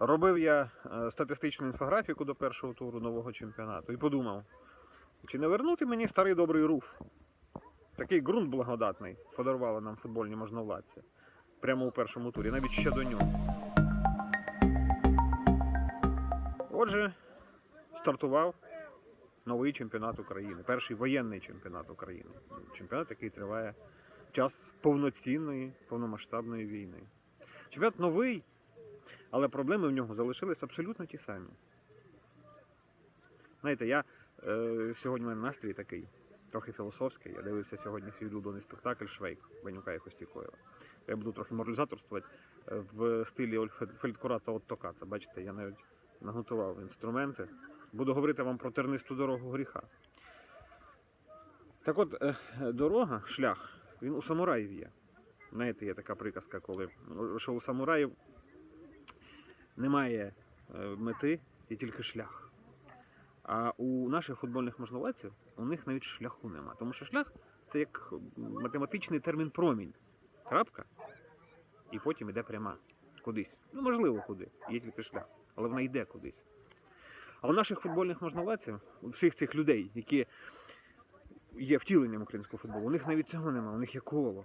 Робив я е, статистичну інфографіку до першого туру нового чемпіонату і подумав, чи не вернути мені старий добрий руф. Такий ґрунт благодатний подарували нам футбольні можновладці. Прямо у першому турі, навіть ще до нього. Отже, стартував новий чемпіонат України, перший воєнний чемпіонат України. Чемпіонат, який триває час повноцінної, повномасштабної війни. Чемпіонат новий, але проблеми в нього залишились абсолютно ті самі. Знаєте, я е, сьогодні в мене настрій такий, трохи філософський. Я дивився сьогодні свій улюблений спектакль Швейк Банюка і Костікоєва. Я буду трохи моралізаторствувати е, в стилі Фельдкора та Отто Бачите, я навіть наготував інструменти. Буду говорити вам про тернисту дорогу гріха. Так от, е, дорога, шлях, він у самураїв є. Знаєте, є така приказка, коли що у самураїв немає е, мети, є тільки шлях. А у наших футбольних можновладців у них навіть шляху нема. Тому що шлях це як математичний термін промінь. Крапка, і потім йде пряма. Кудись. Ну, можливо, куди. Є тільки шлях. Але вона йде кудись. А у наших футбольних можновладців, у всіх цих людей, які є втіленням українського футболу, у них навіть цього немає, у них є коло.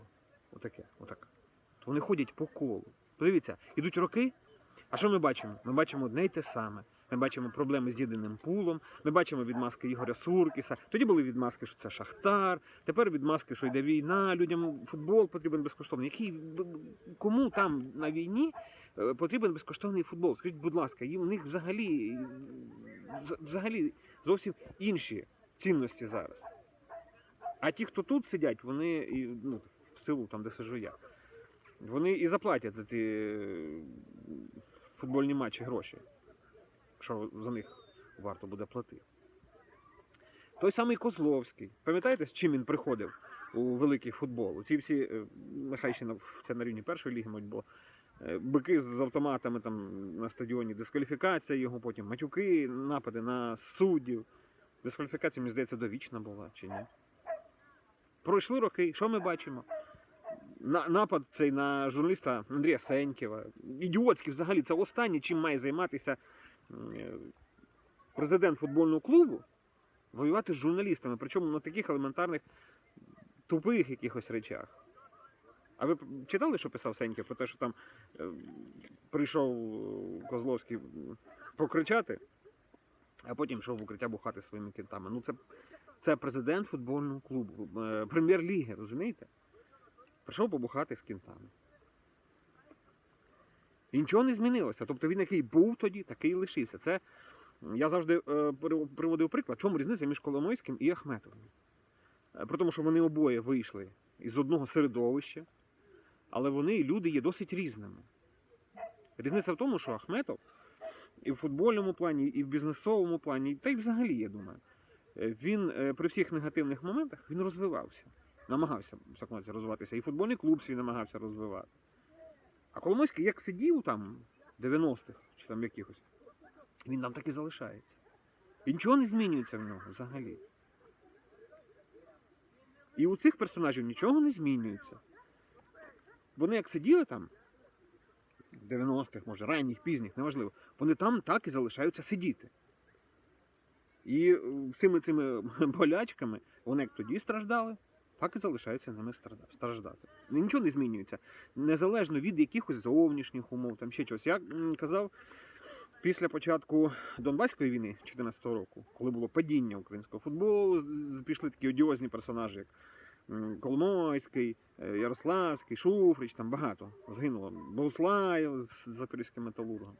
Отаке, отак. То вони ходять по колу. Подивіться, ідуть роки, а що ми бачимо? Ми бачимо одне й те саме. Ми бачимо проблеми з єдиним пулом, ми бачимо відмазки Ігоря Суркіса. Тоді були відмазки, що це Шахтар. Тепер відмазки, що йде війна, людям футбол потрібен безкоштовний. Який кому там на війні е, потрібен безкоштовний футбол? Скажіть, будь ласка, у них взагалі, взагалі зовсім інші цінності зараз. А ті, хто тут сидять, вони ну, в селу, там, де сижу я, вони і заплатять за ці футбольні матчі гроші, що за них варто буде платити. Той самий Козловський. Пам'ятаєте, з чим він приходив у великий футбол? Ці всі, е, нехай ще на- це на рівні першої ліги, мабуть, бо е, бики з автоматами там на стадіоні, дискваліфікація його, потім матюки, напади на суддів. Дискваліфікація, мені здається, довічна була, чи ні? Пройшли роки, що ми бачимо? На, напад цей на журналіста Андрія Сенькєва. Ідіотський взагалі, це останнє, чим має займатися е, президент футбольного клубу. Воювати з журналістами, причому на таких елементарних тупих якихось речах. А ви читали, що писав Сеньків про те, що там е, прийшов е, Козловський покричати, а потім йшов в укриття бухати своїми кінтами. Ну, це, це президент футбольного клубу, прем'єр-ліги, розумієте? Прийшов побухати з кінтами. І нічого не змінилося. Тобто він, який був тоді, такий і лишився. Це я завжди е, приводив приклад, чому різниця між Коломойським і Ахметовим. Е, При тому, що вони обоє вийшли із одного середовища, але вони, люди, є досить різними. Різниця в тому, що Ахметов і в футбольному плані, і в бізнесовому плані, та й взагалі, я думаю, е, він е, при всіх негативних моментах він розвивався. Намагався всякому розвиватися. І футбольний клуб свій намагався розвивати. А Коломойський як сидів там 90-х чи там якихось, він там так і залишається. І нічого не змінюється в нього взагалі. І у цих персонажів нічого не змінюється. Вони як сиділи там, 90-х, може, ранніх, пізніх, неважливо, вони там так і залишаються сидіти. І е, всіми цими болячками вони як тоді страждали, так і залишаються ними страждати. Нічого не змінюється. Незалежно від якихось зовнішніх умов, там ще чогось. Я казав, після початку Донбаської війни 2014 року, коли було падіння українського футболу, пішли такі одіозні персонажі, як Коломойський, е, Ярославський, Шуфрич, там багато загинуло. Богуслаєв з Запорізьким металургом.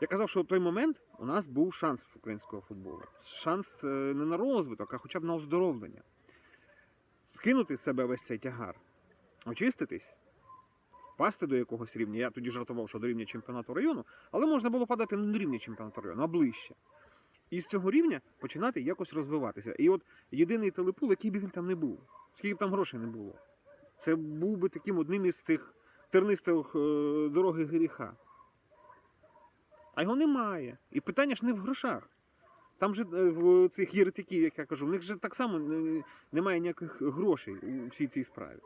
Я казав, що в той момент у нас був шанс українського футболу. Шанс е, не на розвиток, а хоча б на оздоровлення. Скинути з себе весь цей тягар, очиститись, впасти до якогось рівня. Я тоді жартував, що до рівня чемпіонату району, але можна було падати не до рівня чемпіонату району, а ближче. І з цього рівня починати якось розвиватися. І от єдиний телепул, який би він там не був, скільки б там грошей не було, це був би таким одним із цих тернистих е, дороги гріха. А його немає. І питання ж не в грошах. Там же е, в цих єретиків, як я кажу, в них же так само е, немає ніяких грошей у всій цій справі.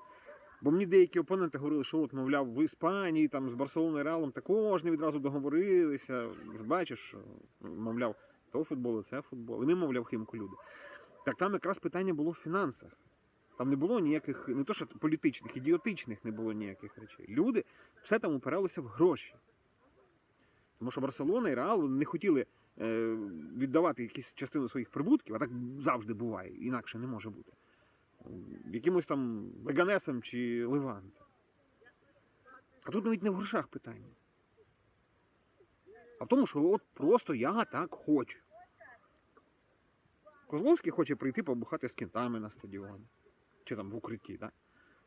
Бо мені деякі опоненти говорили, що от, мовляв, в Іспанії там з Барселоною Реалом також не відразу договорилися. Бачиш, мовляв, то футбол, це футбол. І ми, мовляв, химку люди. Так там якраз питання було в фінансах. Там не було ніяких, не то що політичних, ідіотичних не було ніяких речей. Люди все там упиралося в гроші. Тому що Барселона і Реал не хотіли е, віддавати якусь частину своїх прибутків, а так завжди буває, інакше не може бути. Якимось там Леганесом чи Левантом. А тут навіть не в грошах питання. А в тому, що от просто я так хочу. Козловський хоче прийти побухати з кінтами на стадіоні. Чи там в укритті, так?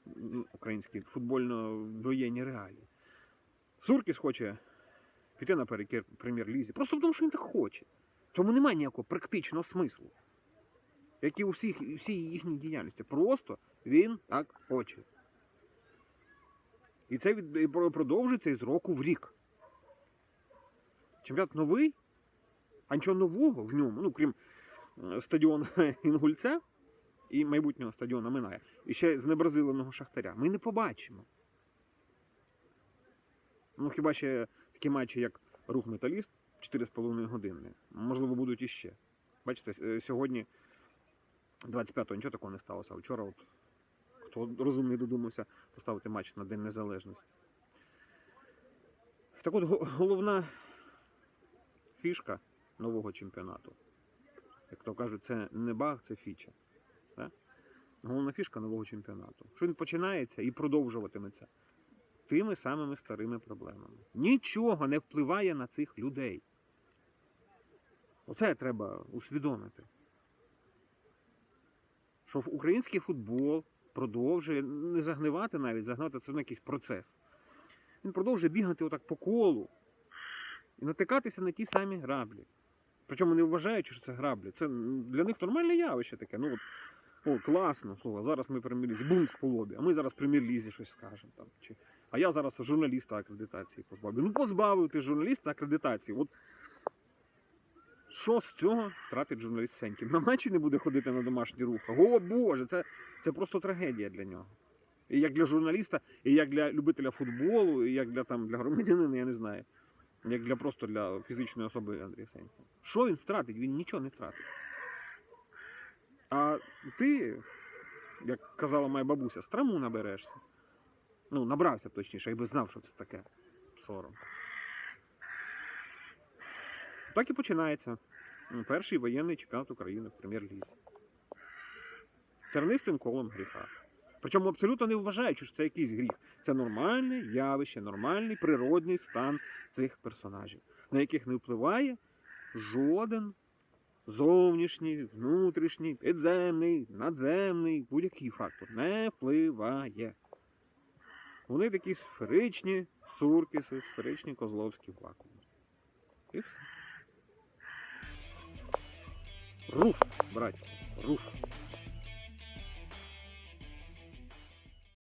Ну, Українські футбольно-воєнні реалії. Суркіс хоче піти на прем'єр-лізі. Просто тому, що він так хоче. В цьому немає ніякого практичного смислу. Як і у всіх, всій їхній діяльності. Просто він так хоче. І це від, продовжується із року в рік. Чемпіонат новий, а нічого нового в ньому, ну крім е, стадіону Інгульця і майбутнього стадіону Минає, і ще знебразиленого Шахтаря, ми не побачимо. Ну, хіба ще такі матчі, як рух Металіст 4,5 години. Можливо, будуть іще. Бачите, е, сьогодні, 25-го, нічого такого не сталося. А вчора, от, хто розумний додумався поставити матч на День Незалежності. Так от головна фішка нового чемпіонату. Як то кажуть, це не баг, це фіча. Да? Головна фішка нового чемпіонату. Що він починається і продовжуватиметься тими самими старими проблемами. Нічого не впливає на цих людей. Оце треба усвідомити. Що в- український футбол продовжує не загнивати навіть, загнати це на якийсь процес. Він продовжує бігати отак по колу і натикатися на ті самі граблі. Причому не вважаючи, що це граблі. Це для них нормальне явище таке. Ну, от, о, класно, слухай, зараз ми прем'єр-лізі, бунт по лобі, а ми зараз в прем'єр-лізі щось скажемо. Там, чи, а я зараз журналіста акредитації позбавлю. Ну, позбавив ти журналіста акредитації. От що з цього втратить журналіст Сеньків? На матчі не буде ходити на домашні рухи. О Боже, це, це просто трагедія для нього. І як для журналіста, і як для любителя футболу, і як для там для громадянина, я не знаю. Як для просто для фізичної особи Андрія Сенькова. Що він втратить? Він нічого не втратить. А ти, як казала моя бабуся, страму наберешся. Ну, набрався б точніше, якби знав, що це таке. Сором. Так і починається перший воєнний чемпіонат України в прем'єр-лізі. Тернистим колом гріха. Причому абсолютно не вважаючи, що це якийсь гріх. Це нормальне явище, нормальний природний стан цих персонажів, на яких не впливає жоден зовнішній, внутрішній, підземний, надземний, будь-який фактор не впливає. Вони такі сферичні суркіси, сферичні козловські вакууми. І все. Руф, браття, руф.